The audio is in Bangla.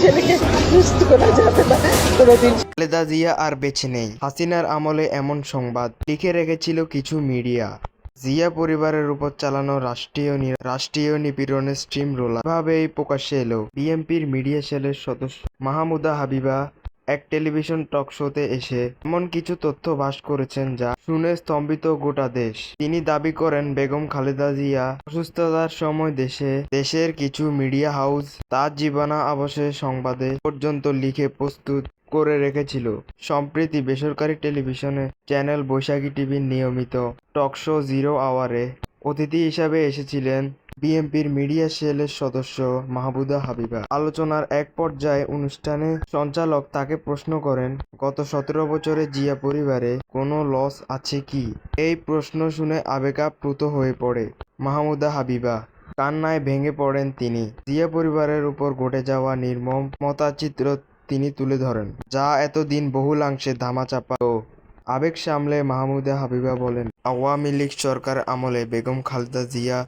ছেলেকে সুস্থ করা যাবে না কোনোদিন। খালেদা জিয়া আর বেঁচে নেই। হাসিনার আমলে এমন সংবাদ। লিখে রেখেছিল কিছু মিডিয়া। জিয়া পরিবারের উপর চালানো রাষ্ট্রীয় রাষ্ট্রীয় নিপীড়নের স্ট্রিম রোলার। ভাবেই প্রকাশ্যে এলো। বিএনপির মিডিয়া সেলের সদস্য মাহমুদা হাবিবা এক টেলিভিশন টক শোতে এসে এমন কিছু তথ্য ভাস করেছেন যা শুনে স্তম্ভিত গোটা দেশ। তিনি দাবি করেন, বেগম খালেদা জিয়া অসুস্থতার সময় দেশে, দেশের কিছু মিডিয়া হাউস তার জীবনা আবশ্যে সংবাদে পর্যন্ত লিখে প্রস্তুত করে রেখেছিল। সম্প্রতি বেসরকারি টেলিভিশনে চ্যানেল বৈশাখী টিভির নিয়মিত টক শো জিরো আওয়ারে অতিথি হিসাবে এসেছিলেন বিএনপির মিডিয়া সেলের সদস্য মাহবুদা হাবিবা। আলোচনার এক পর্যায়ে অনুষ্ঠানে সঞ্চালক তাকে প্রশ্ন করেন, গত সতেরো বছরে জিয়া পরিবারে কোনো লস আছে কি? এই প্রশ্ন শুনে আবেগাপ্লুত হয়ে পড়ে মাহমুদা হাবিবা। কান্নায় ভেঙে পড়েন তিনি। জিয়া পরিবারের উপর ঘটে যাওয়া নির্মম মতাচিত্র তিনি তুলে ধরেন, যা এতদিন বহুলাংশে ধামাচাপা ও আবেগ সামলে মাহমুদা হাবিবা বলেন, আওয়ামী লীগ সরকার আমলে বেগম খালেদা জিয়া